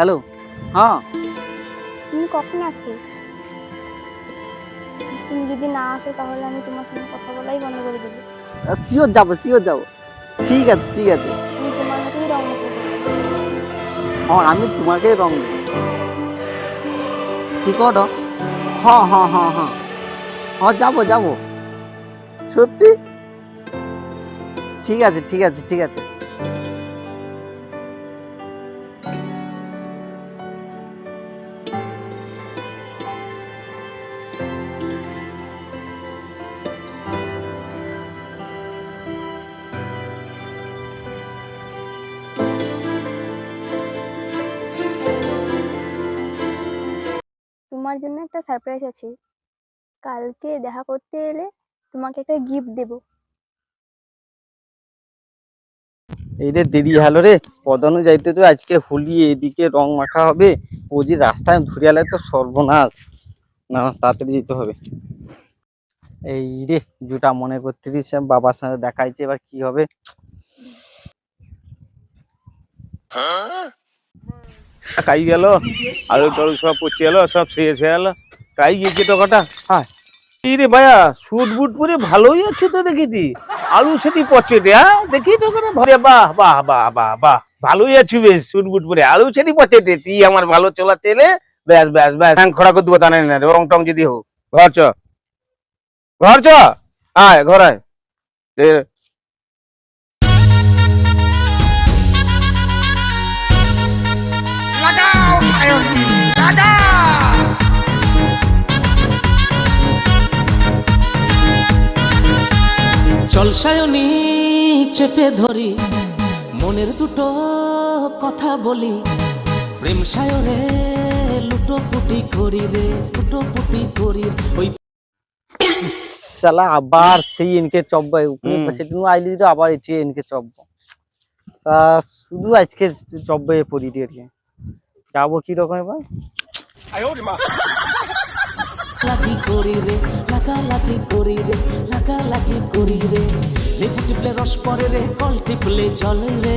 Hello হ্যাঁ। তুমি কখন আসবে? তুমি যদি না আসো তাহলে আমি তোমার সঙ্গে কথা বলাই বন্ধ করে দেবো। শিওর যাব শিওর যাব। ঠিক আছে ঠিক আছে। তুমি তোমার রং হ্যাঁ আমি তোমাকেই রং দেবো ঠিক ওটা হ্যাঁ হ্যাঁ হ্যাঁ হ্যাঁ। হ্যাঁ যাব যাব। সত্যি? ঠিক আছে ঠিক আছে ঠিক আছে। তোমার জন্য একটা সারপ্রাইজ আছে। কালকে দেখা করতে এলে তোমাকে একটা গিফট দেবো। এইরে দেরি হলো রে। পদানো যাইতে তো আজকে হোলি এদিকে রং মাখা হবে। ও যে রাস্তায় ধরে আলে তো সর্বনাশ। না তাড়াতাড়ি যেতে হবে। এই রে জুটা মনে করতেছিস বাবার সাথে দেখাইছে এবার কি হবে। কাই গেল? আলু টালু সব পচে গেল সব শেষ হয়ে গেল কাই গেছে টাকাটা হ্যাঁ এই রে ভাইয়া, সুট বুট পরে ভালোই আছো তো দেখেছি। আলু সেটি পচে দে হ্যাঁ? দেখি তো করে ভরে বাহ বাহ বাহ বাহ বাহ, ভালোই আছি বেশ সুট বুট পরে। আলু সেটি পচে দে, তুই আমার ভালো চলা চেলে ব্যাস ব্যাস ব্যাস। হ্যাঁ খড়া করে দেবো তা না রং টং যদি হোক। ঘর চ। ঘর চ। আয়, ঘর আয়। চল চেপে ধরি মনের দুটো কথা বলি। প্রেম সায়রে লুটো পুটি করি রে লুটো পুটি করি। ওই সালা আবার সেই এনকে চব্বা। সেদিন আইলি তো আবার এটি এনকে চব্ব। তা শুধু আজকে চব্বে পড়ি আর কি যাব কি রকম এবার? লাগি করি রে করি রে লাগা করি রে। লেবু টিপলে রস পরে রে কল টিপলে জলে রে।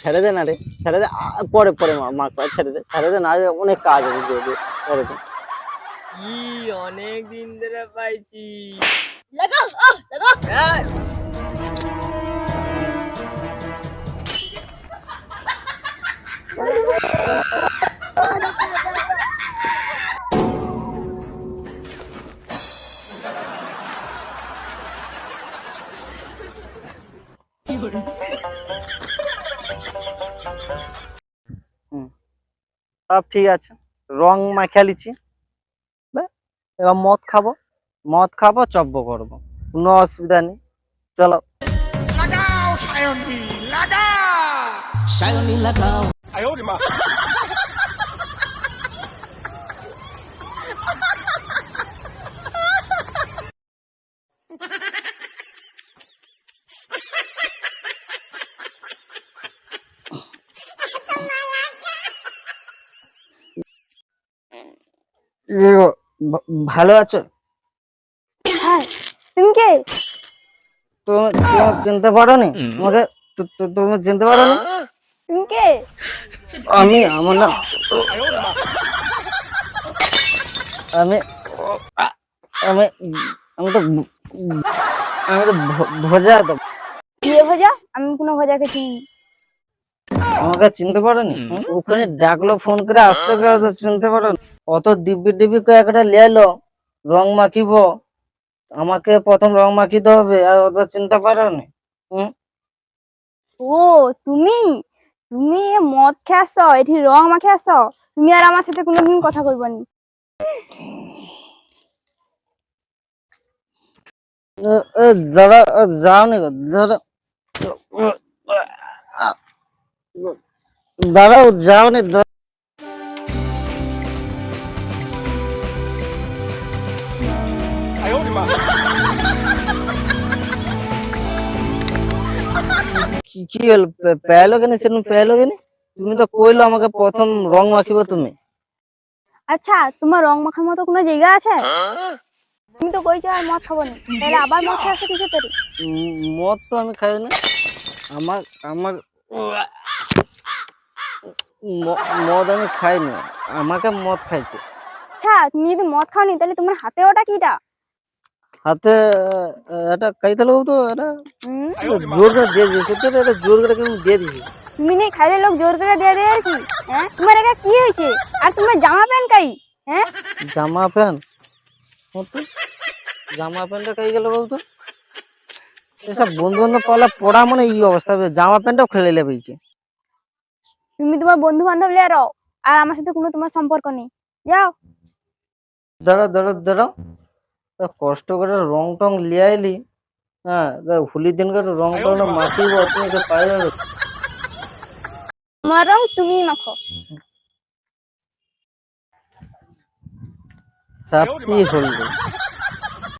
ছেড়ে দে না রে ছেড়ে দে। পরে পরে মা ছেড়ে দে ছেড়ে দে না অনেক কাজ আছে পরে অনেক দিন ধরে পাইছি। সব ঠিক আছে। রং মাখিয়ে লিছি এবার মদ খাব। মদ খাব চব্য করব। কোনো অসুবিধা নেই। চলো। সায়নি লাগাও। ভালো আছো? হ্যাঁ তুমি কে? তুমি চিনতে পারো নি তোমাকে তুমি চিনতে পারো নি তুমি কে? আমি আমার নাম আমি আমি আমি তো আমি তো ভোজা তো। বিয়ে ভজা আমি কোনো ভজাকে চিনি আমাকে চিনতে পারো নি ওখানে ডাকলো ফোন করে আসতে গেলে চিনতে পারো নি? অত দিব্যি দিব্যি করে একটা লেলো রং মাখিব। আমাকে প্রথম রং মাখিতে হবে আর অত চিন্তা পারো নি। ও তুমি? তুমি মদ খেয়ে আসছো এটি রং মাখে আসছো তুমি আর আমার সাথে কোনোদিন কথা কইব নি। এ, এ, দাঁড়া যাও নি দাঁড়াও যাও নি কি কি হলো? পেল কেন সেরকম পেল কেন তুমি তো কইলো আমাকে প্রথম রং মাখিব তুমি। আচ্ছা তোমার রং মাখার মতো কোনো জায়গা আছে? তুমি তো কইছো আর মদ খাব না। তাহলে আবার মদ তরি? মদ তো আমি খাই না। আমার আমার মদ আমি খাই না আমাকে মদ খাইছে। আচ্ছা তুমি যদি মদ খাওনি তাহলে তোমার হাতে ওটা কিটা? হাতে এটা খাইতে লোক তো এটা জোর করে দিয়ে দিয়েছে সত্যি এটা জোর করে দিয়ে দিয়েছে। তুমি নেই খাইলে লোক জোর করে দিয়ে দেয় আর কি হ্যাঁ? তোমার একা কি হয়েছে? আর তোমার জামা প্যান্ট কাই হ্যাঁ? জামা প্যান্ট? তো জামা প্যান্টটা খাই গেল বলতো? এসব বন্ধু বান্ধব পালা পড়া মানে এই অবস্থা জামা প্যান্টটাও খেলে লেবেছে তুমি তোমার বন্ধু বান্ধব লিয়ে রাও আর আমার সাথে কোনো তোমার সম্পর্ক নেই। যাও। দাঁড়া দাঁড়া দাঁড়াও। তা কষ্ট করে রং টং লিয়ে আইলি হ্যাঁ হোলির দিন করে রং টং মাখিব তুমি তো পাই যাবে। তোমার রং তুমি মাখো। হ্যাপি হোলি